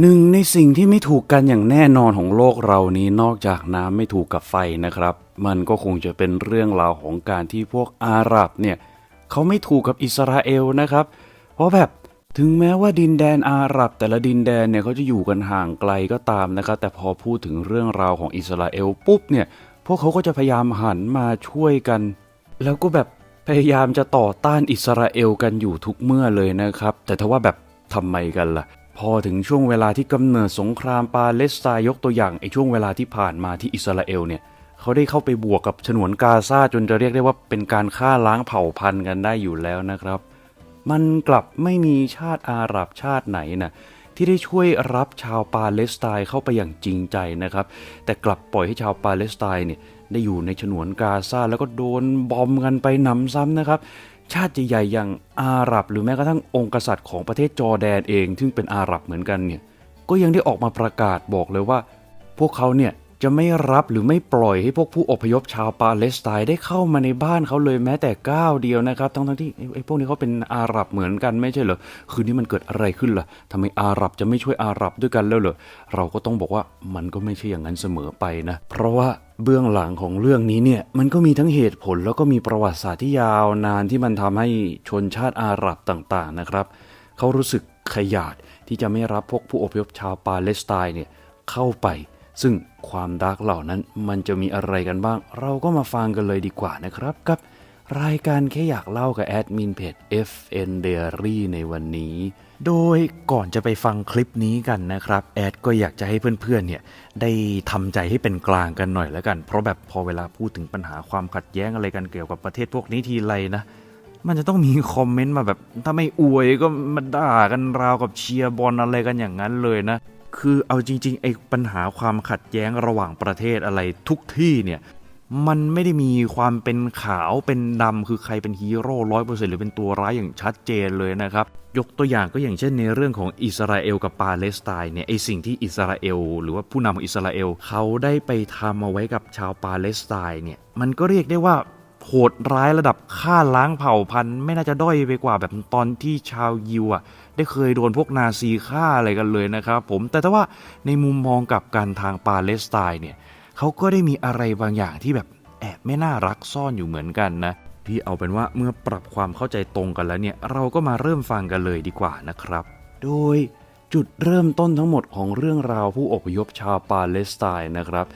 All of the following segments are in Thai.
หนึ่งในสิ่งที่ไม่ถูกกันอย่างแน่นอนของโลกเรานี้นอกจากน้ำไม่ถูกกับไฟนะครับ มันก็คงจะเป็นเรื่องราวของการที่พวกอาหรับเนี่ยเขาไม่ถูกกับอิสราเอลนะครับ เพราะแบบถึงแม้ว่าดินแดนอาหรับ แต่ละดินแดนเนี่ยเขาจะอยู่กันห่างไกลก็ตามนะครับ แต่พอพูดถึงเรื่องราวของอิสราเอลปุ๊บเนี่ยพวกเขาก็จะพยายามหันมาช่วยกัน แล้วก็แบบพยายามจะต่อต้านอิสราเอลกันอยู่ทุกเมื่อเลยนะครับ แต่ถ้าว่าแบบทำไมกันล่ะ พอถึงช่วงเวลาที่กำเนิดสงครามปาเลสไตน์ยกตัวอย่างไอ้ช่วงเวลาที่ผ่านมาที่อิสราเอลเนี่ยเขาได้เข้าไปบวกกับฉนวนกาซาจนจะเรียกได้ว่าเป็นการฆ่าล้างเผ่าพันธุ์กันได้อยู่แล้วนะครับ มันกลับไม่มีชาติอาหรับชาติไหนนะที่ได้ช่วยรับชาวปาเลสไตน์เข้าไปอย่างจริงใจนะครับ แต่กลับปล่อยให้ชาวปาเลสไตน์เนี่ยได้อยู่ในฉนวนกาซาแล้วก็โดนบอมกันไปหนำซ้ำนะครับ ชาติใหญ่ๆอย่างอาหรับ หรือแม้กระทั่งองค์กษัตริย์ของประเทศจอร์แดนเอง ซึ่งเป็นอาหรับเหมือนกันเนี่ยก็ยังได้ออกมาประกาศบอกเลยว่า พวกเขาเนี่ย จะไม่รับหรือไม่ปล่อยให้พวกผู้อพยพชาวปาเลสไตน์ได้เข้ามาในบ้านเขาเลยแม้แต่ก้าวเดียวนะครับ ทั้งๆที่ไอ้พวกนี้เขาเป็นอาหรับเหมือนกันไม่ใช่เหรอ คืนนี้มันเกิดอะไรขึ้นล่ะทำไมอาหรับจะไม่ช่วยอาหรับด้วยกันแล้วเหรอ เราก็ต้องบอกว่ามันก็ไม่ใช่อย่างนั้นเสมอไปนะ เพราะว่าเบื้องหลังของเรื่องนี้เนี่ยมันก็มีทั้งเหตุผลแล้วก็มีประวัติศาสตร์ที่ยาวนานที่มันทำให้ชนชาติอาหรับต่างๆนะครับเขารู้สึกขยาดที่จะไม่รับพวกผู้อพยพชาวปาเลสไตน์เนี่ยเข้าไป ซึ่งความดาร์กเหล่านั้นมันจะมีอะไรกันบ้าง เราก็มาฟังกันเลยดีกว่านะครับ กับรายการแค่อยากเล่ากับแอดมินเพจ FN Diary ในวันนี้ โดยก่อนจะไปฟังคลิปนี้กันนะครับ แอดก็อยากจะให้เพื่อนๆเนี่ยได้ทำใจให้เป็นกลางกันหน่อยแล้วกัน เพราะแบบพอเวลาพูดถึงปัญหาความขัดแย้งอะไรกันเกี่ยวกับประเทศพวกนี้ทีไรนะมันจะต้องมีคอมเมนต์มาแบบ ถ้าไม่อวยก็มาด่ากันราวกับเชียร์บอลอะไรกันอย่างนั้นเลยนะ คือเอาจริงๆไอ้ปัญหาความขัดแย้งระหว่างประเทศอะไรทุกที่เนี่ยมันไม่ได้มีความเป็นขาวเป็นดำคือใครเป็นฮีโร่ร้อยเปอร์เซ็นต์หรือเป็นตัวร้ายอย่างชัดเจนเลยนะครับ ยกตัวอย่างก็อย่างเช่นในเรื่องของอิสราเอลกับปาเลสไตน์เนี่ยไอสิ่งที่อิสราเอล หรือว่าผู้นำของอิสราเอลเขาได้ไปทำเอาไว้กับชาวปาเลสไตน์เนี่ยมันก็เรียกได้ว่าโหดร้ายระดับฆ่าล้างเผ่าพันธุ์ ไม่น่าจะด้อยไปกว่าแบบตอนที่ชาวยิวอะ ได้เคยโดนพวกนาซีฆ่าอะไรกันเลยนะครับผมแต่ถ้าว่าในมุมมองกับการทางปาเลสไตน์เนี่ยเขาก็ได้มีอะไรบางอย่างที่แบบแอบไม่น่ารักซ่อนอยู่เหมือนกันนะที่เอาเป็นว่าเมื่อปรับความเข้าใจตรงกันแล้วเนี่ยเราก็มาเริ่มฟังกันเลยดีกว่านะครับ โดยจุดเริ่มต้นทั้งหมดของเรื่องราวผู้อพยพชาวปาเลสไตน์นะครับ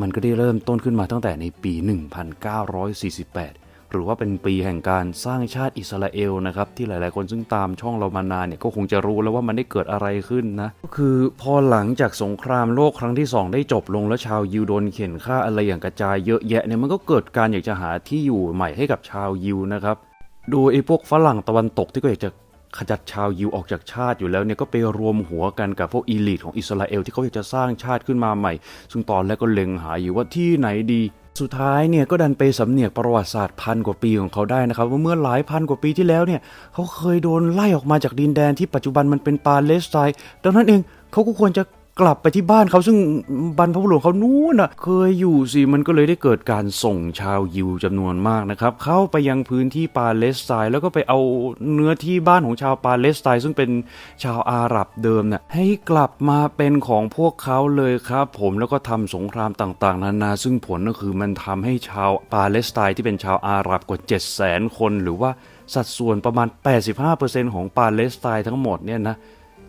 มันก็ได้เริ่มต้นขึ้นมาตั้งแต่ในปี 1948 หรือว่าเป็นปีแห่งการสร้างชาติอิสราเอลนะครับที่หลาย ๆ คนซึ่งตามช่องเรามานานเนี่ยก็คงจะรู้แล้วว่ามันได้เกิดอะไรขึ้นนะก็คือพอหลังจากสงครามโลกครั้งที่ 2 ได้จบลงแล้วชาวยิวโดนเข็นฆ่าอะไรอย่างกระจายเยอะแยะเนี่ยมันก็เกิดการอยากจะหาที่อยู่ใหม่ให้กับชาวยิวนะครับโดยไอ้พวกฝรั่งตะวันตกที่ก็อยากจะขจัดชาวยิวออกจากชาติอยู่แล้วเนี่ยก็ไปรวมหัวกันกับพวกอีลิทของอิสราเอลที่เขาอยากจะสร้างชาติขึ้นมาใหม่ ซึ่งตอนแรกก็เล็งหาอยู่ว่าที่ไหนดี สุดท้ายเนี่ยก็ดันไปสำเนียกประวัติศาสตร์พันกว่าปีของเขาได้นะครับว่าเมื่อหลายพันกว่าปีที่แล้วเนี่ยเขาเคยโดนไล่ออกมาจากดินแดนที่ปัจจุบันมันเป็นปาเลสไตน์ดังนั้นเองเขาก็ควรจะ กลับไปที่บ้านเขาซึ่งบรรพบุรุษเขานู้นนะเคยอยู่สิมันก็เลยได้เกิดการส่งชาวยิวจำนวนมากนะครับ เข้าไปยังพื้นที่ปาเลสไตน์แล้วก็ไปเอาเนื้อที่บ้านของชาวปาเลสไตน์ซึ่งเป็นชาวอาหรับเดิมน่ะให้กลับมาเป็นของพวกเขาเลยครับผมแล้วก็ทำสงครามต่างๆ นานาซึ่งผลก็คือมันทำให้ชาวปาเลสไตน์ที่เป็นชาวอาหรับกว่า 7 0 0 0 0 0 คนหรือว่าสัดส่วนประมาณ 85%ของปาเลสไตน์ทั้งหมดเนี่ยนะ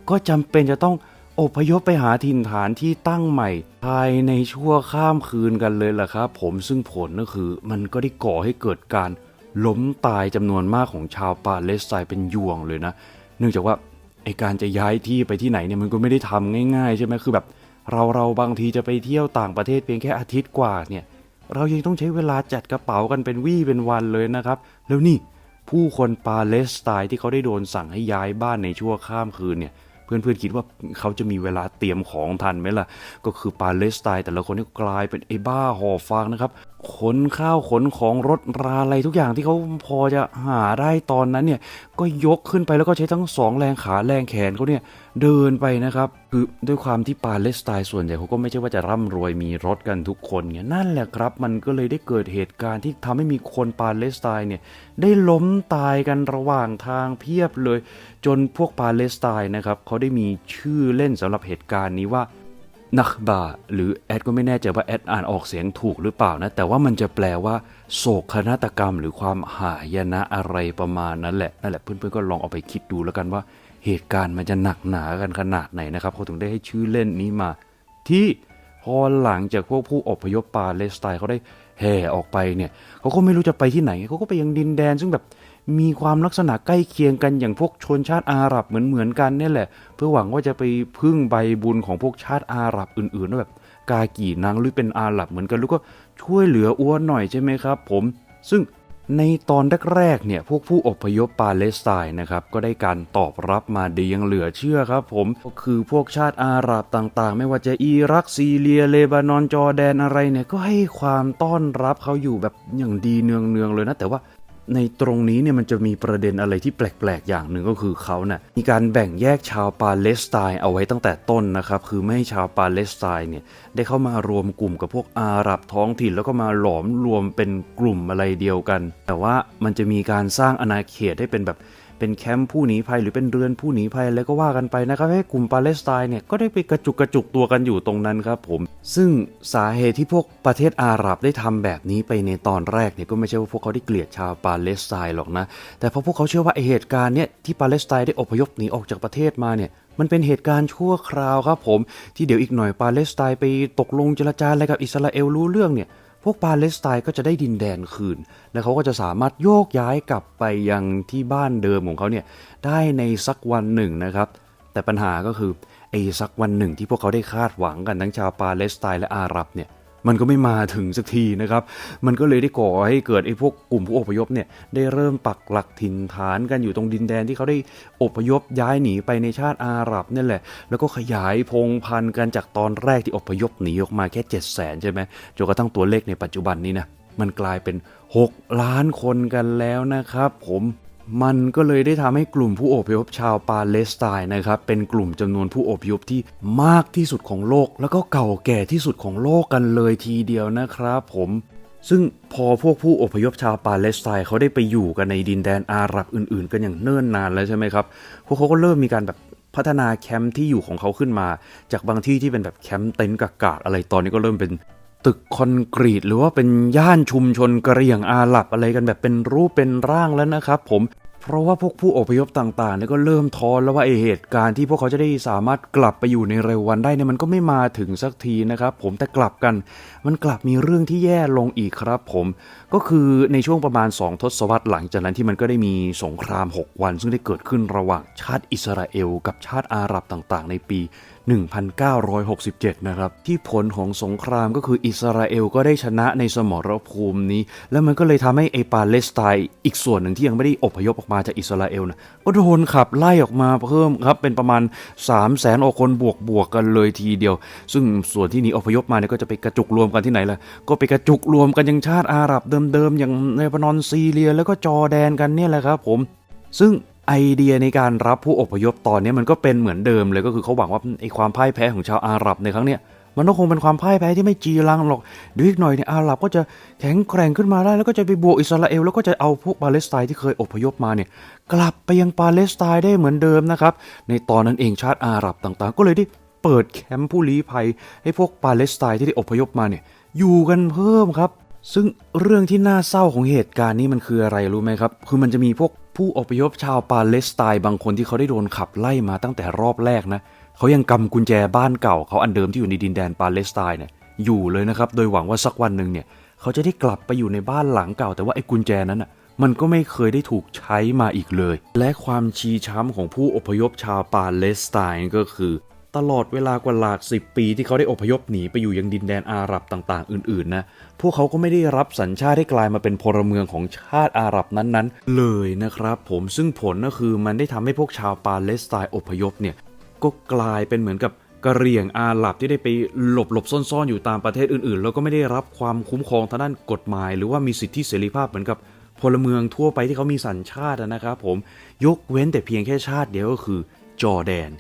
ก็จำเป็นจะต้อง อพยพไปหาถิ่นฐานที่ตั้งใหม่ ภายในชั่วข้ามคืนกันเลยล่ะครับ ผมซึ่งผลก็คือมันก็ได้ก่อให้เกิดการล้มตายจำนวนมากของชาวปาเลสไตน์เป็นยวงเลยนะ เนื่องจากว่าไอการจะย้ายที่ไปที่ไหนเนี่ยมันก็ไม่ได้ทำง่ายๆ ใช่ไหมคือแบบเราเราบางทีจะไปเที่ยวต่างประเทศเพียงแค่อาทิตย์กว่าเนี่ยเรายังต้องใช้เวลาจัดกระเป๋ากันเป็นวี่เป็นวันเลยนะครับ แล้วนี่ผู้คนปาเลสไตน์ที่เขาได้โดนสั่งให้ย้ายบ้านในชั่วข้ามคืนเนี่ย เพื่อนๆคิดว่าเขาจะมีเวลาเตรียมของทันไหมล่ะ ก็คือปาเลสไตน์แต่ละคนนี่กลายเป็นไอ้บ้าห่อฟางนะครับ ขนข้าวขนของรถราอะไรทุกอย่างที่เขาพอจะหาได้ตอนนั้นเนี่ยก็ยกขึ้นไปแล้วก็ใช้ทั้งสองแรงขาแรงแขนเขาเนี่ยเดินไปนะครับคือด้วยความที่ปาเลสไตน์ส่วนใหญ่เขาก็ไม่ใช่ว่าจะร่ำรวยมีรถกันทุกคนเนี่ยนั่นแหละครับ มันก็เลยได้เกิดเหตุการณ์ที่ทำให้มีคนปาเลสไตน์เนี่ยได้ล้มตายกันระหว่างทางเพียบเลย จนพวกปาเลสไตน์นะครับเขาได้มีชื่อเล่นสำหรับเหตุการณ์นี้ว่า นักบาหรือแอดก็ไม่แน่ใจว่าแอดอ่านออกเสียงถูกหรือเปล่านะ แต่ว่ามันจะแปลว่า โศกนาฏกรรม หรือความหายนะอะไรประมาณนั้นแหละนั่นแหละเพื่อนๆก็ลองเอาไปคิดดูแล้วกันว่า เหตุการณ์มันจะหนักหนากันขนาดไหนนะครับเขาถึงได้ให้ชื่อเล่นนี้มา ที่พอหลังจากพวกผู้อพยพปาเลสไตน์เขาได้แห่ออกไปเนี่ยเขาก็ไม่รู้จะไปที่ไหนเขาก็ไปยังดินแดนซึ่งแบบ มีความลักษณะใกล้เคียงกันอย่างพวกชนชาติอาหรับเหมือนเหมือนๆกันเนี่ยแหละ เพื่อหวังว่าจะไปพึ่งใบบุญของพวกชาติอาหรับอื่นๆแบบกากีนางหรือเป็นอาหรับเหมือนกันแล้วก็ช่วยเหลืออ้วนหน่อยใช่ไหมครับ ผม ซึ่งในตอนแรกๆเนี่ยพวกผู้อพยพปาเลสไตน์นะครับก็ได้การตอบรับมาดียังเหลือเชื่อครับผมก็คือพวกชาติอาหรับต่างๆ ไม่ว่าจะอิรักซีเรียเลบานอนจอร์แดนอะไรเนี่ยก็ให้ความต้อนรับเขาอยู่แบบอย่างดีเนืองๆเลยนะแต่ว่า ในตรงนี้เนี่ยมันจะมีประเด็นอะไรที่แปลกๆ อย่างหนึ่งก็คือเขาเนะ่ยมีการแบ่งแยกชาวปาเลสไตน์เอาไว้ตั้งแต่ต้นนะครับ คือไม่ให้ชาวปาเลสไตน์เนี่ยได้เข้ามารวมกลุ่มกับพวกอาหรับท้องถิ่น แล้วก็มาหลอมรวมเป็นกลุ่มอะไรเดียวกัน แต่ว่ามันจะมีการสร้างอาณาเขตให้เป็นแบบ เป็นแคมป์ผู้หนีภัยหรือเป็นเรือนผู้หนีภัยอะไรก็ว่ากันไปนะครับให้กลุ่มปาเลสไตน์เนี่ยก็ได้ไปกระจุกกระจุกตัวกันอยู่ตรงนั้นครับผม ซึ่งสาเหตุที่พวกประเทศอาหรับได้ทำแบบนี้ไปในตอนแรกเนี่ยก็ไม่ใช่ว่าพวกเขาได้เกลียดชาวปาเลสไตน์หรอกนะ แต่เพราะพวกเขาเชื่อว่าไอเหตุการณ์เนี่ยที่ปาเลสไตน์ได้อพยพหนีออกจากประเทศมาเนี่ยมันเป็นเหตุการณ์ชั่วคราวครับผม ที่เดี๋ยวอีกหน่อยปาเลสไตน์ไปตกลงเจรจาอะไรกับอิสราเอลรู้เรื่องเนี่ย พวกปาเลสไตน์ก็จะได้ดินแดนคืน และเขาก็จะสามารถโยกย้ายกลับไปยังที่บ้านเดิมของเขาเนี่ยได้ในสักวันหนึ่งนะครับ แต่ปัญหาก็คือไอ้สักวันหนึ่งที่พวกเขาได้คาดหวังกันทั้งชาวปาเลสไตน์และอาหรับเนี่ย มันก็ไม่มาถึงสักทีนะครับ มันก็เลยได้ก่อให้เกิดไอ้พวกกลุ่มผู้อพยพเนี่ยได้เริ่มปักหลักถิ่นฐานกันอยู่ตรงดินแดนที่เขาได้อพยพย้ายหนีไปในชาติอาหรับนี่แหละ แล้วก็ขยายพงพันธุ์กันจากตอนแรกที่อพยพหนีออกมาแค่ 7 0 0 0 0ใช่ไหมจนกระทั่งตัวเลขในปัจจุบันนี้นะมันกลายเป็น 6 ล้านคนกันแล้วนะครับผม มันก็เลยได้ทำให้กลุ่มผู้อพยพชาวปาเลสไตน์นะครับ เป็นกลุ่มจำนวนผู้อพยพที่มากที่สุดของโลก แล้วก็เก่าแก่ที่สุดของโลกกันเลยทีเดียวนะครับผมซึ่งพอพวกผู้อพยพชาวปาเลสไตน์เขาได้ไปอยู่กันในดินแดนอาหรับอื่นๆ กันอย่างเนิ่นนานแล้วใช่ไหมครับพวกเขาก็เริ่มมีการแบบพัฒนาแคมป์ที่อยู่ของเขาขึ้นมา จากบางที่ที่เป็นแบบแคมป์เต็นท์กากๆอะไรตอนนี้ก็เริ่มเป็น ตึกคอนกรีต หรือว่าเป็นย่านชุมชนกระเหรี่ยงอาหรับอะไรกันแบบเป็นรูปเป็นร่างแล้วนะครับผมเพราะว่าพวกผู้อพยพต่างๆเนี่ยก็เริ่มท้อแล้วว่าไอเหตุการณ์ที่พวกเขาจะได้สามารถกลับไปอยู่ในเร็ววันได้เนี่ยมันก็ไม่มาถึงสักทีนะครับ ผมแต่กลับกัน มันกลับมีเรื่องที่แย่ลงอีกครับ ผมก็คือในช่วงประมาณ 2 ทศวรรษหลังจากนั้นที่มันก็ได้มีสงคราม 6 วัน ซึ่งได้เกิดขึ้นระหว่างชาติอิสราเอล กับชาติอาหรับต่างๆ ในปี 1967 นะครับ ที่ผลของสงครามก็คืออิสราเอลก็ได้ชนะในสมรภูมินี้ แล้วมันก็เลยทำให้ไอปาเลสไตน์อีกส่วนหนึ่งที่ยังไม่ได้อพยพออกมาจากอิสราเอลนะก็โดนขับไล่ออกมาเพิ่มครับเป็นประมาณ 3 0 0แสนอคนบวกบวกๆกันเลยทีเดียว ซึ่งส่วนที่หนีอพยพมาเนี่ยก็จะไปกระจุกรวมกันที่ไหนล่ะก็ไปกระจุกรวมกันยังชาติอาหรับเดิมๆอย่างเลบานอนซีเรีย แล้วก็จอร์แดนกันเนี่ยแหละครับผมซึ่ง ไอเดียในการรับผู้อพยพตอนนี้มันก็เป็นเหมือนเดิมเลยก็คือเขาหวังว่าไอความพ่ายแพ้ของชาวอาหรับในครั้งเนี้ยมันก็คงเป็นความพ่ายแพ้ที่ไม่จีรังหรอกเดี๋ยวอีกหน่อยเนี่ยอาหรับก็จะแข็งแกร่งขึ้นมาได้ แล้วก็จะไปบวกอิสราเอลแล้วก็จะเอาพวกปาเลสไตน์ที่เคยอพยพมาเนี่ยกลับไปยังปาเลสไตน์ได้เหมือนเดิมนะครับในตอนนั้นเองชาติอาหรับต่างๆ ก็เลยได้เปิดแคมป์ผู้ลี้ภัย ให้พวกปาเลสไตน์ที่ได้อพยพมาเนี่ยอยู่กันเพิ่มครับ ซึ่งเรื่องที่น่าเศร้าของเหตุการณ์นี้มันคืออะไรรู้ไหมครับ คือมันจะมีพวก ผู้อพยพชาวปาเลสไตน์บางคนที่เขาได้โดนขับไล่มาตั้งแต่รอบแรกนะเขายังกำกุญแจบ้านเก่าเขาอันเดิมที่อยู่ในดินแดนปาเลสไตน์เนี่ยอยู่เลยนะครับ โดยหวังว่าสักวันหนึ่งเนี่ยเขาจะได้กลับไปอยู่ในบ้านหลังเก่า แต่ว่าไอ้กุญแจนั้นอะมันก็ไม่เคยได้ถูกใช้มาอีกเลย และความชีช้ำของผู้อพยพชาวปาเลสไตน์ก็คือ ตลอดเวลากว่าหลากสิบปีที่เขาได้อพยพหนีไปอยู่ยังดินแดนอาหรับต่างๆ อื่นๆนะ พวกเขาก็ไม่ได้รับสัญชาติให้กลายมาเป็นพลเมืองของชาติอาหรับนั้นๆ เลยนะครับผมซึ่งผลก็คือมันได้ทำให้พวกชาวปาเลสไตน์อพยพเนี่ยก็กลายเป็นเหมือนกับกะเหรี่ยงอาหรับที่ได้ไปหลบหลบซ่อนๆ อยู่ตามประเทศอื่นๆ แล้วก็ไม่ได้รับความคุ้มครองทางด้านกฎหมาย หรือว่ามีสิทธิเสรีภาพเหมือนกับพลเมืองทั่วไปที่เขามีสัญชาตินะครับผมยกเว้นแต่เพียงแค่ชาติเดียวก็คือจอร์แดน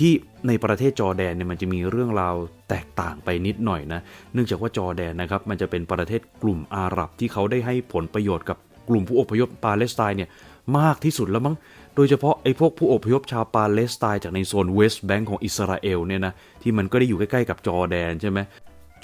ที่ในประเทศจอแดนเนี่ยมันจะมีเรื่องราวแตกต่างไปนิดหน่อยนะเนื่องจากว่าจอแดนนะครับมันจะเป็นประเทศกลุ่มอาหรับที่เขาได้ให้ผลประโยชน์กับกลุ่มผู้อพยพปาเลสไตน์เนี่ยมากที่สุดแล้วมั้ง โดยเฉพาะไอ้พวกผู้อพยพชาวปาเลสไตน์จากในโซนเวสต์แบงก์ของอิสราเอลเนี่ยนะที่มันก็ได้อยู่ใกล้ๆกับจอแดนใช่ไหม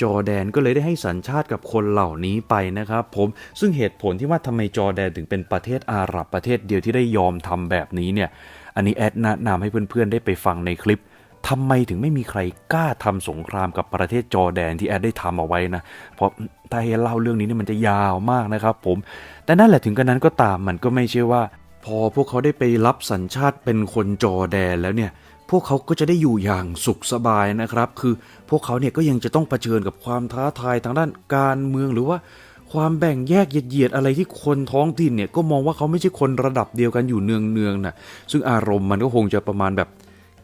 จอแดนก็เลยได้ให้สัญชาติกับคนเหล่านี้ไปนะครับผมซึ่งเหตุผลที่ว่าทำไมจอแดนถึงเป็นประเทศอาหรับประเทศเดียวที่ได้ยอมทำแบบนี้เนี่ย อันนี้แอดแนะนำให้เพื่อนๆได้ไปฟังในคลิปทำไมถึงไม่มีใครกล้าทำสงครามกับประเทศจอแดนที่แอดได้ทำเอาไว้นะ เพราะถ้าให้เล่าเรื่องนี้เนี่ยมันจะยาวมากนะครับผม แต่นั่นแหละถึงกระนั้นก็ตามมันก็ไม่ใช่ว่า พอพวกเขาได้ไปรับสัญชาติเป็นคนจอแดนแล้วเนี่ยพวกเขาก็จะได้อยู่อย่างสุขสบายนะครับ คือพวกเขาเนี่ยก็ยังจะต้องเผชิญกับความท้าทายทางด้านการเมืองหรือว่า ความแบ่งแยกเหยียดอะไรที่คนท้องถิ่นเนี่ยก็มองว่าเขาไม่ใช่คนระดับเดียวกันอยู่เนืองๆนะซึ่งอารมณ์มันก็คงจะประมาณแบบ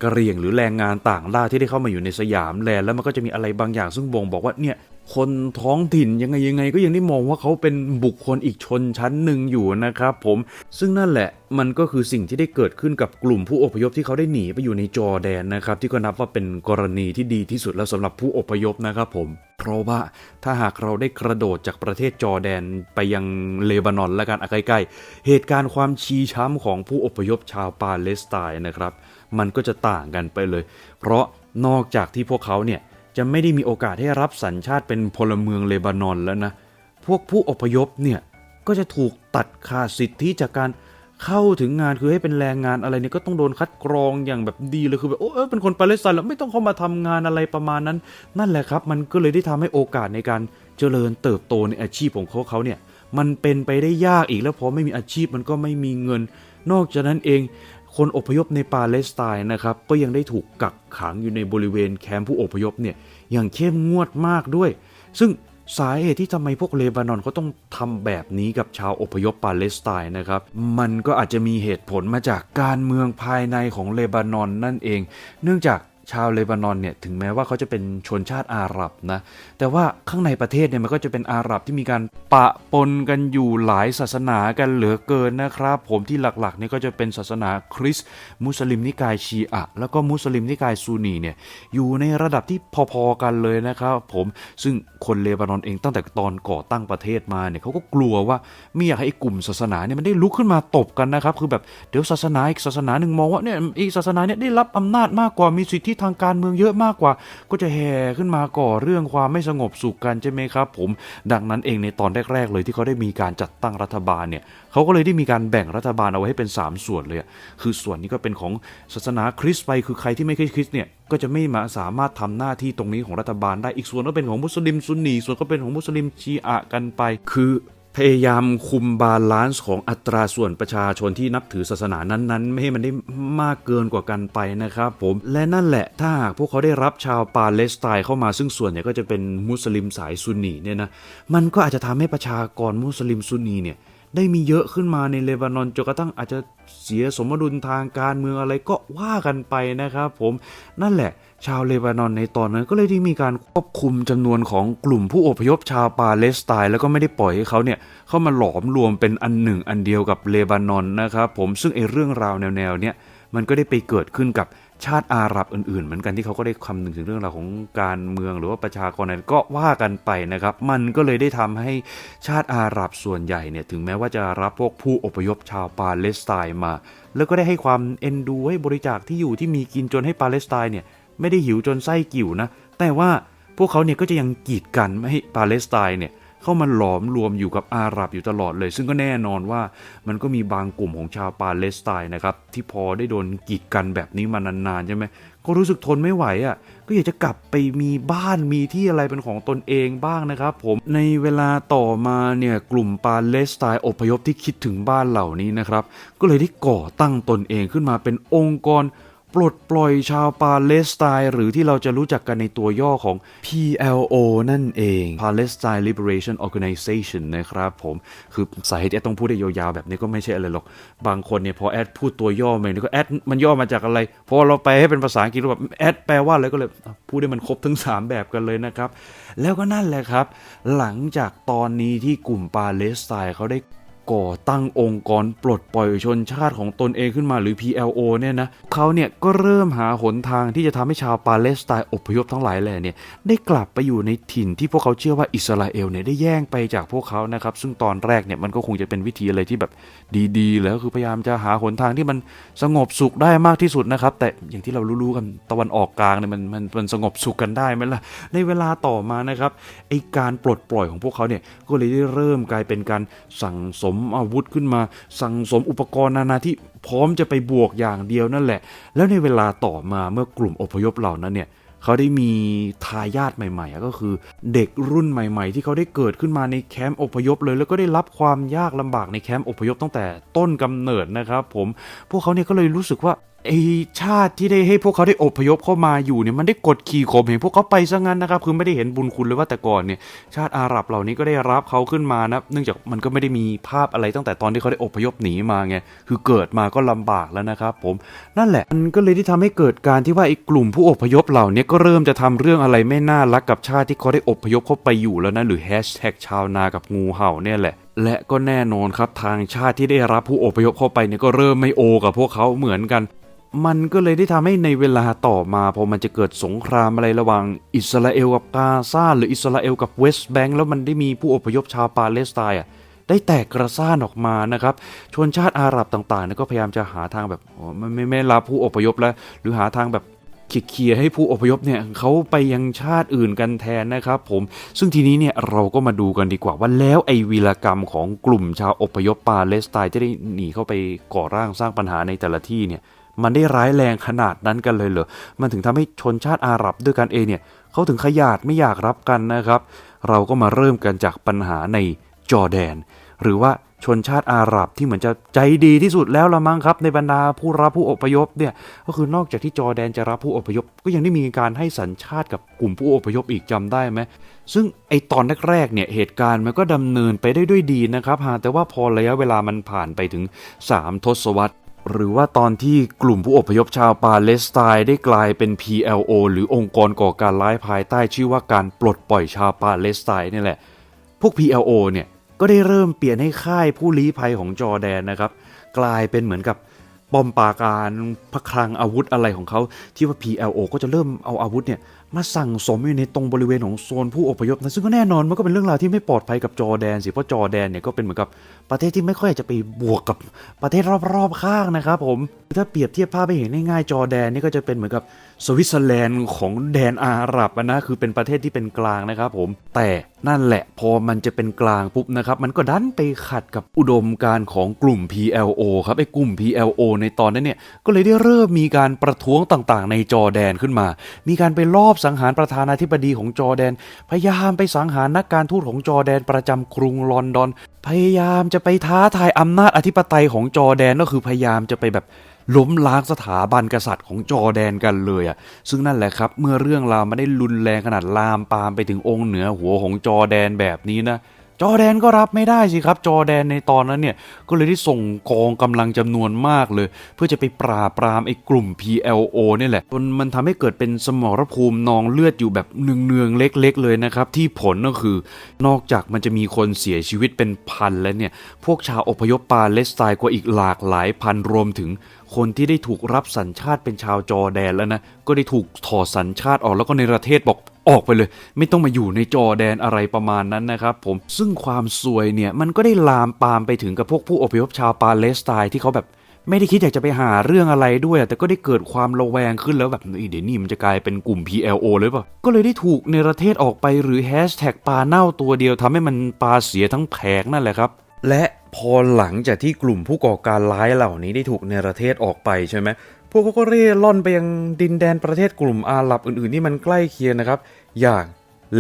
กระเรียงหรือแรงงานต่างด้าวที่ได้เข้ามาอยู่ในสยามแลนด์แล้วมันก็จะมีอะไรบางอย่างซึ่งบ่งบอกว่าเนี่ย คนท้องถิ่นยังไงยังไงก็ยังได้มองว่าเขาเป็นบุคคลอีกชนชั้นหนึ่งอยู่นะครับผมซึ่งนั่นแหละมันก็คือสิ่งที่ได้เกิดขึ้นกับกลุ่มผู้อพยพที่เขาได้หนีไปอยู่ในจอแดนนะครับ ที่ก็นับว่าเป็นกรณีที่ดีที่สุดแล้วสำหรับผู้อพยพนะครับผม เพราะว่าถ้าหากเราได้กระโดดจากประเทศจอแดนไปยังเลบานอนและกันใกล้ๆเหตุการณ์ความชีช้ำของผู้อพยพชาวปาเลสไตน์นะครับ มันก็จะต่างกันไปเลย เพราะนอกจากที่พวกเขาเนี่ย จะไม่ได้มีโอกาสให้รับสัญชาติเป็นพลเมืองเลบานอนแล้วนะ พวกผู้อพยพเนี่ยก็จะถูกตัดขาดสิทธิจากการเข้าถึงงานคือให้เป็นแรงงานอะไรเนี่ยก็ต้องโดนคัดกรองอย่างแบบดีเลยคือแบบโอ้เออเป็นคนปาเลสไตน์แล้วไม่ต้องเข้ามาทำงานอะไรประมาณนั้น นั่นแหละครับ มันก็เลยได้ทำให้โอกาสในการเจริญเติบโตในอาชีพของเขาเขาเนี่ยมันเป็นไปได้ยากอีกแล้วพอไม่มีอาชีพมันก็ไม่มีเงิน นอกจากนั้นเอง คนอพยพในปาเลสไตน์นะครับก็ยังได้ถูกกักขังอยู่ในบริเวณแคมป์ผู้อพยพเนี่ยอย่างเข้มงวดมากด้วย ซึ่งสาเหตุที่ทำไมพวกเลบานอนเขาต้องทำแบบนี้กับชาวอพยพปาเลสไตน์นะครับ มันก็อาจจะมีเหตุผลมาจากการเมืองภายในของเลบานอนนั่นเอง เนื่องจาก ชาวเลบานอนเนี่ยถึงแม้ว่าเขาจะเป็นชนชาติอาหรับนะแต่ว่าข้างในประเทศเนี่ยมันก็จะเป็นอาหรับที่มีการปะปนกันอยู่หลายศาสนากันเหลือเกินนะครับ ผมที่หลักๆเนี่ยก็จะเป็นศาสนาคริสต์มุสลิมนิกายชีอะแล้วก็มุสลิมนิกายซูนีเนี่ยอยู่ในระดับที่พอๆกันเลยนะครับผมซึ่งคนเลบานอนเองตั้งแต่ตอนก่อตั้งประเทศมาเนี่ยเขาก็กลัวว่าไม่อยากให้ไอ้กลุ่มศาสนาเนี่ยมันได้ลุกขึ้นมาตบกันนะครับคือแบบเดี๋ยวศาสนาอีกศาสนาหนึ่งมองว่าเนี่ยอีกศาสนาเนี่ยได้รับอำนาจมากกว่ามีสิทธิทางการเมืองเยอะมากกว่า ก็จะแห่ขึ้นมาก่อเรื่องความไม่สงบสุขกันใช่ไหมครับ ผมดังนั้นเองในตอนแรกๆเลยที่เขาได้มีการจัดตั้งรัฐบาลเนี่ยเขาก็เลยได้มีการแบ่งรัฐบาลเอาไว้ให้เป็น 3 ส่วนเลยคือส่วนนี้ก็เป็นของศาสนาคริสต์ไปคือใครที่ไม่ใช่คริสต์เนี่ยก็จะไม่มาสามารถทำหน้าที่ตรงนี้ของรัฐบาลได้อีกส่วนก็เป็นของมุสลิมซุนนีส่วนก็เป็นของมุสลิมชีอะกันไป คือ พยายามคุมบาลานซ์ของอัตราส่วนประชาชนที่นับถือศาสนานั้นๆ ไม่ให้มันได้มากเกินกว่ากันไปนะครับผมและนั่นแหละถ้าหากพวกเขาได้รับชาวปาเลสไตน์เข้ามาซึ่งส่วนใหญ่ก็จะเป็นมุสลิมสายซุนนีเนี่ยนะมันก็อาจจะทำให้ประชากรมุสลิมซุนนีเนี่ย ได้มีเยอะขึ้นมาในเลบานอนจนกระทั่งอาจจะเสียสมดุลทางการเมืองอะไรก็ว่ากันไปนะครับผมนั่นแหละชาวเลบานอนในตอนนั้นก็เลยได้มีการควบคุมจำนวนของกลุ่มผู้อพยพชาวปาเลสไตน์แล้วก็ไม่ได้ปล่อยให้เขาเนี่ยเข้ามาหลอมรวมเป็นอันหนึ่งอันเดียวกับเลบานอนนะครับผมซึ่งไอ้เรื่องราวแนวๆเนี้ยมันก็ได้ไปเกิดขึ้นกับ ชาติอาหรับอื่นๆ เหมือนกันที่เขาก็ได้คำนึงถึงเรื่องราวของการเมืองหรือว่าประชากรนั้นก็ว่ากันไปนะครับ มันก็เลยได้ทำให้ชาติอาหรับส่วนใหญ่เนี่ยถึงแม้ว่าจะรับพวกผู้อพยพชาวปาเลสไตน์มา แล้วก็ได้ให้ความเอ็นดูให้บริจาคที่อยู่ที่มีกินจนให้ปาเลสไตน์เนี่ยไม่ได้หิวจนไส้กิ่วนะแต่ว่าพวกเขาเนี่ยก็จะยังกีดกันไม่ให้ปาเลสไตน์เนี่ย เข้ามาหลอมรวมอยู่กับอาหรับอยู่ตลอดเลย ซึ่งก็แน่นอนว่ามันก็มีบางกลุ่มของชาวปาเลสไตน์นะครับที่พอได้โดนกีดกันแบบนี้มานานๆใช่ไหมก็รู้สึกทนไม่ไหวอะ่ะก็อยากจะกลับไปมีบ้านมีที่อะไรเป็นของตนเองบ้างนะครับผมในเวลาต่อมาเนี่ยกลุ่มปาเลสไตน์อพยพที่คิดถึงบ้านเหล่านี้นะครับก็เลยได้ก่อตั้งตนเองขึ้นมาเป็นองค์กร ปลดปล่อยชาวปาเลสไตน์หรือที่เราจะรู้จักกันในตัวย่อของ PLO นั่นเอง Palestine Liberation Organization นะครับผม คือสาเหตุแอดต้องพูดได้ยาวๆแบบนี้ก็ไม่ใช่อะไรหรอก บางคนเนี่ยพอแอดพูดตัวย่อมาเนี่ยก็แอดมันย่อมาจากอะไร พอเราไปให้เป็นภาษาอังกฤษแบบแอดแปลว่าอะไรก็เลยพูดให้มันครบทั้ง 3 แบบกันเลยนะครับ แล้วก็นั่นแหละครับ หลังจากตอนนี้ที่กลุ่มปาเลสไตน์เขาได้ ก่อตั้งองค์กรปลดปล่อยชนชาติของตนเองขึ้นมาหรือ PLO เนี่ยนะเขาเนี่ยก็เริ่มหาหนทางที่จะทำให้ชาวปาเลสไตน์อพยพทั้งหลายแหล่เนี่ยได้กลับไปอยู่ในถิ่นที่พวกเขาเชื่อว่าอิสราเอลเนี่ยได้แย่งไปจากพวกเขานะครับซึ่งตอนแรกเนี่ยมันก็คงจะเป็นวิธีอะไรที่แบบดีๆ แล้วคือพยายามจะหาหนทางที่มันสงบสุขได้มากที่สุดนะครับแต่อย่างที่เรารู้ๆกันตะวันออกกลางเนี่ยมันมันมันสงบสุขกันได้ไหมล่ะในเวลาต่อมานะครับไอการปลดปล่อยของพวกเขาเนี่ยก็เลยได้เริ่มกลายเป็นการสั่งสมอาวุธขึ้นมา สั่งสมอุปกรณ์นานาที่พร้อมจะไปบวกอย่างเดียวนั่นแหละ แล้วในเวลาต่อมาเมื่อกลุ่มอพยพเหล่านั้นเนี่ยเขาได้มีทายาทใหม่ๆ ก็คือเด็กรุ่นใหม่ ๆ ที่เขาได้เกิดขึ้นมาในแคมป์อพยพเลย แล้วก็ได้รับความยากลำบากในแคมป์อพยพตั้งแต่ต้นกำเนิดนะครับผมพวกเขาเนี่ยก็เลยรู้สึกว่า ไอชาติที่ได้ให้พวกเขาได้อพยพเข้ามาอยู่เนี่ยมันได้กดขี่ข่มเหงพวกเขาไปซะงั้นนะครับคือไม่ได้เห็นบุญคุณเลยว่าแต่ก่อนเนี่ยชาติอาหรับเหล่านี้ก็ได้รับเขาขึ้นมานะเนื่องจากมันก็ไม่ได้มีภาพอะไรตั้งแต่ตอนที่เขาได้อพยพหนีมาไงคือเกิดมาก็ลำบากแล้วนะครับผมนั่นแหละมันก็เลยที่ทำให้เกิดการที่ว่าไอ้กลุ่มผู้อพยพเหล่านี้ก็เริ่มจะทำเรื่องอะไรไม่น่ารักกับชาติที่เขาได้อพยพเข้าไปอยู่แล้วนะหรือแฮชแท็กชาวนากับงูเห่าเนี่ยแหละและก็แน่นอนครับทางชาติที่ได้รับผู้อพยพเข้าไปเนี่ยก็เริ่มไม่โอกับพวกเขาเหมือนกัน มันก็เลยได้ทำให้ในเวลาต่อมาพอมันจะเกิดสงครามอะไรระหว่างอิสราเอลกับกาซาหรืออิสราเอลกับเวสต์แบงก์แล้วมันได้มีผู้อพยพชาวปาเลสไตน์อะได้แตกกระซ่านออกมานะครับชนชาติอาหรับต่างๆนะก็พยายามจะหาทางแบบโอ้ไม่ไม่ไม่รับผู้อพยพแล้ว หรือหาทางแบบเคลียร์ให้ผู้อพยพเนี่ยเขาไปยังชาติอื่นกันแทนนะครับผมซึ่งทีนี้เนี่ยเราก็มาดูกันดีกว่าว่าแล้วไอ้วีรกรรมของกลุ่มชาวอพยพปาเลสไตน์ที่ได้หนีเข้าไปก่อร่างสร้างปัญหาในแต่ละที่เนี่ย มันได้ร้ายแรงขนาดนั้นกันเลยเหรอ มันถึงทำให้ชนชาติอาหรับด้วยกันเองเนี่ยเขาถึงขยาดไม่อยากรับกันนะครับ เราก็มาเริ่มกันจากปัญหาในจอร์แดน หรือว่าชนชาติอาหรับที่เหมือนจะใจดีที่สุดแล้วละมั้งครับ ในบรรดาผู้รับผู้อพยพเนี่ยก็คือนอกจากที่จอร์แดนจะรับผู้อพยพ ก็ยังได้มีการให้สัญชาติกับกลุ่มผู้อพยพอีกจำได้ไหมซึ่งไอตอนแรกๆเนี่ยเหตุการณ์มันก็ดำเนินไปได้ด้วยดีนะครับหาแต่ว่าพอระยะเวลามันผ่านไปถึง 3 ทศวรรษ หรือว่าตอนที่กลุ่มผู้อพยพชาวปาเลสไตน์ได้กลายเป็น PLO หรือองค์กรก่อการร้ายภายใต้ชื่อว่าการปลดปล่อยชาวปาเลสไตน์นี่แหละ พวก PLO เนี่ยก็ได้เริ่มเปลี่ยนให้ค่ายผู้ลี้ภัยของจอแดนนะครับ กลายเป็นเหมือนกับป้อมปราการพะคลังอาวุธอะไรของเขาที่ว่า PLO ก็จะเริ่มเอาอาวุธเนี่ย มาสั่งสมอยู่ในตรงบริเวณของโซนผู้อพยพนะซึ่งก็แน่นอนมันก็เป็นเรื่องราวที่ไม่ปลอดภัยกับจอแดนสิเพราะจอแดนเนี่ยก็เป็นเหมือนกับประเทศที่ไม่ค่อยอยากจะไปบวกกับประเทศรอบๆข้างนะครับผมถ้าเปรียบเทียบภาพไปเห็นง่ายๆจอแดนนี่ก็จะเป็นเหมือนกับสวิตเซอร์แลนด์ของแดนอาหรับนะคือเป็นประเทศที่เป็นกลางนะครับผมแต่นั่นแหละพอมันจะเป็นกลางปุ๊บนะครับมันก็ดันไปขัดกับอุดมการณ์ของกลุ่ม PLO ครับไอ้กลุ่ม PLO ในตอนนั้นเนี่ยก็เลยได้เริ่มมีการประท้วงต่างๆ ในจอแดนขึ้นมา มีการไปลอบสังหารประธานาธิบดีของจอแดน พยายามไปสังหารนักการทูตของจอแดนประจำกรุงลอนดอน พยายามจะไปท้าทายอำนาจอธิปไตยของจอแดนก็คือพยายามจะไปแบบล้มล้างสถาบันกษัตริย์ของจอแดนกันเลยอะ ซึ่งนั่นแหละครับ เมื่อเรื่องราวมันได้รุนแรงขนาดลามปามไปถึงองค์เหนือหัวของจอแดนแบบนี้นะ จอแดนก็รับไม่ได้สิครับ จอแดนในตอนนั้นเนี่ย ก็เลยได้ส่งกองกำลังจำนวนมากเลย เพื่อจะไปปราบปรามไอ้กลุ่ม PLO เนี่ยแหละจนมันทำให้เกิดเป็นสมรภูมินองเลือดอยู่แบบเนืองๆเล็ก ๆ เลยนะครับ ที่ผลก็คือนอกจากมันจะมีคนเสียชีวิตเป็นพันแล้วเนี่ย พวกชาวอพยพปาเลสไตน์กว่าอีกหลากหลายพันรวมถึงคนที่ได้ถูกรับสัญชาติเป็นชาวจอแดนแล้วนะ ก็ได้ถูกถอดสัญชาติออกแล้วก็ในประเทศบอก ออกไปเลย ไม่ต้องมาอยู่ในจอแดนอะไรประมาณนั้นนะครับผมซึ่งความซวยเนี่ยมันก็ได้ลามปามไปถึงกับพวกผู้อพยพชาวปาเลสไตน์ที่เขาแบบไม่ได้คิดอยากจะไปหาเรื่องอะไรด้วย แต่ก็ได้เกิดความระแวงขึ้นแล้วแบบเดี๋ยวนี้มันจะกลายเป็นกลุ่ม PLO เลยป่ะ ก็เลยได้ถูกในประเทศออกไปหรือแฮชแท็กปลาเน่าตัวเดียวทำให้มันปลาเสียทั้งแผงนั่นแหละครับ และพอหลังจากที่กลุ่มผู้ก่อการร้ายเหล่านี้ได้ถูกในประเทศออกไปใช่ไหม พวกเขาก็เร่ร่อนไปยังดินแดนประเทศกลุ่มอาหรับอื่นๆที่มันใกล้เคียงนะครับ อย่าง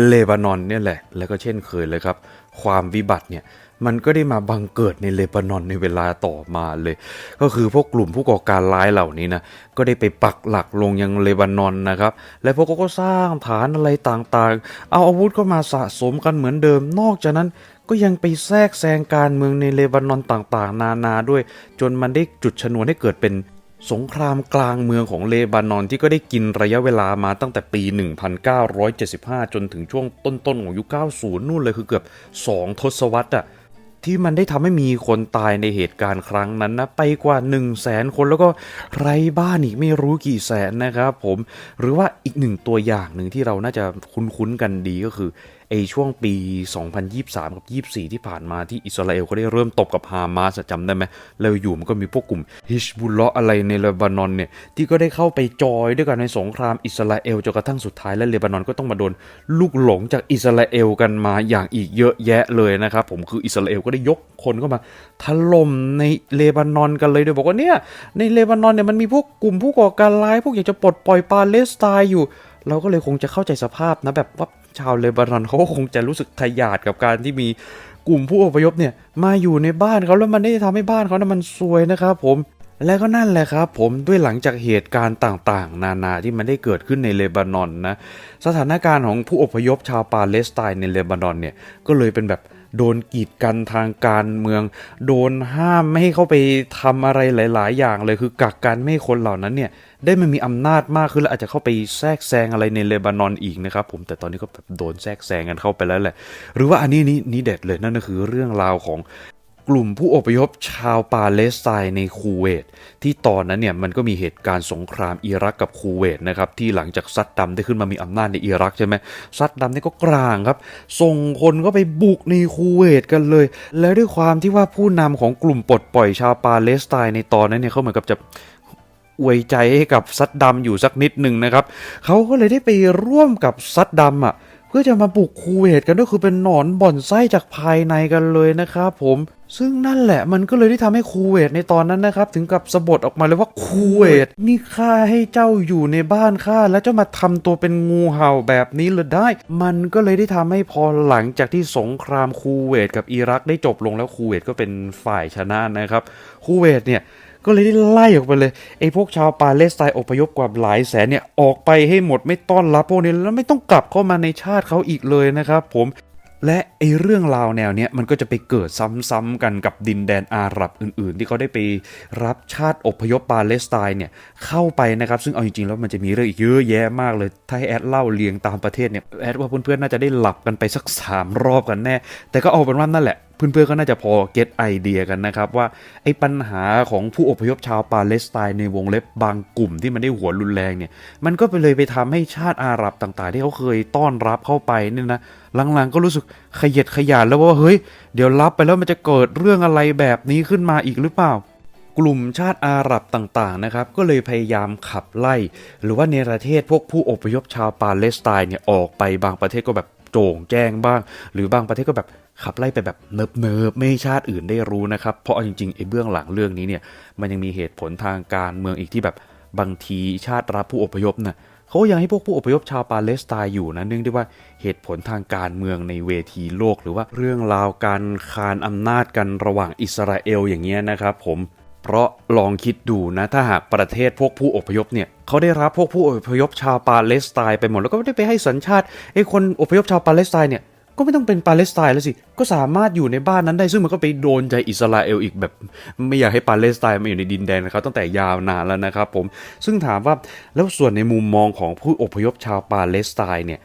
เลบานอนเนี่ยแหละ แล้วก็เช่นเคยเลยครับ ความวิบัติเนี่ยมันก็ได้มาบังเกิดในเลบานอนในเวลาต่อมาเลย ก็คือพวกกลุ่มผู้ก่อการร้ายเหล่านี้นะ ก็ได้ไปปักหลักลงยังเลบานอนนะครับ และพวกเขาก็สร้างฐานอะไรต่างๆ เอาอาวุธเข้ามาสะสมกันเหมือนเดิม นอกจากนั้นก็ยังไปแทรกแซงการเมืองในเลบานอนต่างๆ นานาด้วย จนมันได้จุดชนวนให้เกิดเป็น สงครามกลางเมืองของเลบานอนที่ก็ได้กินระยะเวลามาตั้งแต่ปี 1975 จนถึงช่วงต้นๆของยุค 90 นู่นเลยคือเกือบ 2 ทศวรรษอะที่มันได้ทำให้มีคนตายในเหตุการณ์ครั้งนั้นนะ ไปกว่า 1 0 0 0 0แสนคนแล้วก็ไร้บ้านอีกไม่รู้กี่แสนนะครับผม หรือว่าอีกหนึ่งตัวอย่างหนึ่งที่เราน่าจะคุ้นๆกันดีก็คือ ไอช่วงปี 2023 กับ 24 ที่ผ่านมาที่อิสราเอลเขาได้เริ่มตบกับฮามาสจำได้ไหมแล้วอยู่มันก็มีพวกกลุ่มฮิชบุลเลาะอะไรในเลบานอนเนี่ย ที่ก็ได้เข้าไปจอยด้วยกันในสงครามอิสราเอลจนกระทั่งสุดท้ายและเลบานอนก็ต้องมาโดนลูกหลงจากอิสราเอลกันมาอย่างอีกเยอะแยะเลยนะครับผมคืออิสราเอลก็ได้ยกคนเข้ามาถล่มในเลบานอนกันเลยโดยบอกว่าเนี่ยในเลบานอนเนี่ยมันมีพวกกลุ่มผู้ก่อการร้ายพวกอยากจะปลดปล่อยปาเลสไตน์อยู่ เราก็เลยคงจะเข้าใจสภาพนะแบบว่า ชาวเลบานอนเขาก็คงจะรู้สึกทยาดกับการที่มีกลุ่มผู้อพยพเนี่ยมาอยู่ในบ้านเขาแล้วมันได้ทำให้บ้านเขานะมันซวยนะครับผมและก็นั่นแหละครับผมด้วยหลังจากเหตุการณ์ต่างๆ นานาที่มันได้เกิดขึ้นในเลบานอนนะ สถานการณ์ของผู้อพยพชาวปาเลสไตน์ในเลบานอนเนี่ยก็เลยเป็นแบบ โดนกีดกันทางการเมือง โดนห้ามไม่ให้เข้าไปทำอะไรหลาย ๆ อย่างเลยคือกักกันไม่ให้คนเหล่านั้นเนี่ย ได้มันมีอำนาจมากขึ้นแล้วอาจจะเข้าไปแทรกแซงอะไรในเลบานอนอีกนะครับผมแต่ตอนนี้ก็แบบโดนแทรกแซงกันเข้าไปแล้วแหละ หรือว่าอันนี้นี่นี่เด็ดเลยนั่นก็คือเรื่องราวของ ลุ่มผู้อพยพชาวปาเลสไตน์ในคูเวต ที่ตอนนั้นเนี่ยมันก็มีเหตุการณ์สงครามอิรักกับคูเวตนะครับที่หลังจากซัดดัมได้ขึ้นมามีอำนาจในอิรักใช่ไหมซัดดัมนี่ก็กลางครับ ส่งคนก็ไปบุกในคูเวตกันเลย แล้วด้วยความที่ว่าผู้นำของกลุ่มปลดปล่อยชาวปาเลสไตน์ในตอนนั้นเนี่ยเขาเหมือนกับจะอวยใจให้กับซัดดัมอยู่สักนิดหนึ่งนะครับเขาก็เลยได้ไปร่วมกับซัดดัมอะเพื่อจะมาบุกคูเวตกันก็คือเป็นหนอนบ่อนไส้จากภายในกันเลยนะครับผม ซึ่งนั่นแหละมันก็เลยได้ทำให้คูเวตในตอนนั้นนะครับ ถึงกับสะบดออกมาเลยว่าคูเวตนี่ข้าให้เจ้าอยู่ในบ้านข้าแล้วเจ้ามาทำตัวเป็นงูเห่าแบบนี้เลยได้ มันก็เลยได้ทำให้พอหลังจากที่สงครามคูเวตกับอิรักได้จบลงแล้วคูเวตก็เป็นฝ่ายชนะนะครับคูเวตเนี่ยก็เลยได้ไล่ออกไปเลยไอ้พวกชาวปาเลสไตน์อพยพกว่าหลายแสนเนี่ยออกไปให้หมดไม่ต้อนรับพวกนี้แล้วไม่ต้องกลับเข้ามาในชาติเขาอีกเลยนะครับผม และไอเรื่องราวแนวเนี้ยมันก็จะไปเกิดซ้ำๆกันกับดินแดนอาหรับอื่น ๆ ที่เขาได้ไปรับชาติอพยพปาเลสไตน์เนี่ยเข้าไปนะครับ ซึ่งเอาจริงๆแล้วมันจะมีเรื่องอีกเยอะแยะมากเลย ถ้าให้แอดเล่าเรียงตามประเทศเนี่ยแอดว่าเพื่อนๆน่าจะได้หลับกันไปสักสามรอบกันแน่ แต่ก็เอาเป็นว่านั่นแหละ เพื่อนๆก็น่าจะพอเก็ตไอเดียกันนะครับว่าไอ้ปัญหาของผู้อพยพชาวปาเลสไตน์ในวงเล็บบางกลุ่มที่มันได้หัวรุนแรงเนี่ยมันก็ไปเลยไปทำให้ชาติอาหรับต่างๆ ที่เขาเคยต้อนรับเข้าไปเนี่ยนะหลังๆก็รู้สึกขยเดขยานแล้วว่าเฮ้ยเดี๋ยวรับไปแล้วมันจะเกิดเรื่องอะไรแบบนี้ขึ้นมาอีกหรือเปล่ากลุ่มชาติอาหรับต่างๆนะครับก็เลยพยายามขับไล่ หรือว่าเนประเทศพวกผู้อพยพชาวปาเลสไตน์เนี่ยออกไปบางประเทศก็แบบโจ่งแจ้งบ้าง หรือบางประเทศก็แบบ ขับไล่ไปแบบเนิบๆไม่ให้ชาติอื่นได้รู้นะครับ เพราะจริงๆไอ้เบื้องหลังเรื่องนี้เนี่ยมันยังมีเหตุผลทางการเมืองอีกที่แบบบางทีชาติรับผู้อพยพน่ะเขายังให้พวกผู้อพยพชาวปาเลสไตน์อยู่นะเนื่องด้วยว่าเหตุผลทางการเมืองในเวทีโลก หรือว่าเรื่องราวการคานอำนาจกันระหว่างอิสราเอลอย่างเงี้ยนะครับผมเพราะลองคิดดูนะถ้าหากประเทศพวกผู้อพยพเนี่ยเขาได้รับพวกผู้อพยพชาวปาเลสไตน์ไปหมดแล้วก็ไม่ได้ไปให้สัญชาติไอ้คนอพยพชาวปาเลสไตน์เนี่ย ก็ไม่ต้องเป็นปาเลสไตน์แล้วสิ ก็สามารถอยู่ในบ้านนั้นได้ ซึ่งมันก็ไปโดนใจอิสราเอลอีกแบบ ไม่อยากให้ปาเลสไตน์มาอยู่ในดินแดนเขาตั้งแต่ยาวนานแล้วนะครับผม ซึ่งถามว่าแล้วส่วนในมุมมองของผู้อพยพชาวปาเลสไตน์เนี่ย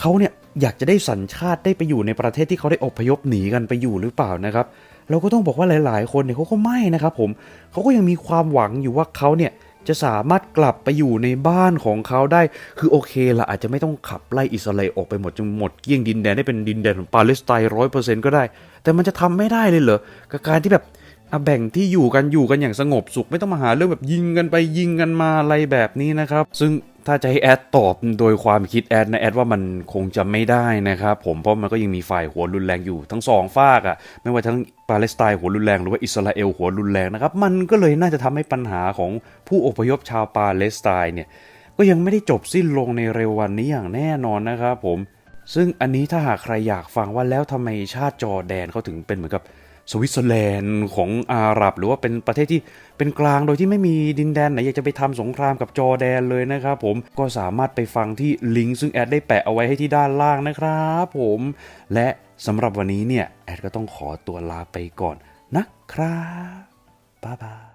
เขาเนี่ยอยากจะได้สัญชาติได้ไปอยู่ในประเทศที่เขาได้อพยพหนีกันไปอยู่หรือเปล่านะครับ เราก็ต้องบอกว่าหลาย ๆ คนเนี่ยเขาก็ไม่นะครับผมเขาก็ยังมีความหวังอยู่ว่าเขาเนี่ย จะสามารถกลับไปอยู่ในบ้านของเขาได้ คือโอเคละอาจจะไม่ต้องขับไล่อิสราเอลออกไปหมดจนหมดเกลี้ยงดินแดนได้เป็นดินแดนของปาเลสไตน์ร้อยเปอร์เซ็นต์ก็ได้ แต่มันจะทำไม่ได้เลยเหรอกับการที่แบบแบ่งที่อยู่กันอยู่กันอย่างสงบสุขไม่ต้องมาหาเรื่องแบบยิงกันไปยิงกันมาอะไรแบบนี้นะครับ ซึ่ง ถ้าจะให้แอดตอบโดยความคิดแอดนะแอดว่ามันคงจะไม่ได้นะครับผมเพราะมันก็ยังมีฝ่ายหัวรุนแรงอยู่ทั้งสองฝากอะ่ะไม่ว่าทั้งปาเลสไตน์หัวรุนแรงหรือว่าอิสราเอลหัวรุนแรงนะครับมันก็เลยน่าจะทำให้ปัญหาของผู้อพยพชาวปาเลสไตน์เนี่ยก็ยังไม่ได้จบสิ้นลงในเร็ววันนี้อย่างแน่นอนนะครับผมซึ่งอันนี้ถ้าหากใครอยากฟังว่าแล้วทำไมชาติจอร์แดนเขาถึงเป็นเหมือนกับ สวิตเซอร์แลนด์ของอาหรับ หรือว่าเป็นประเทศที่เป็นกลางโดยที่ไม่มีดินแดนไหนอยากจะไปทำสงครามกับจอร์แดนเลยนะครับผมก็สามารถไปฟังที่ลิงก์ซึ่งแอดได้แปะเอาไว้ให้ที่ด้านล่างนะครับผมและสำหรับวันนี้เนี่ยแอดก็ต้องขอตัวลาไปก่อนนะครับบ๊ายบาย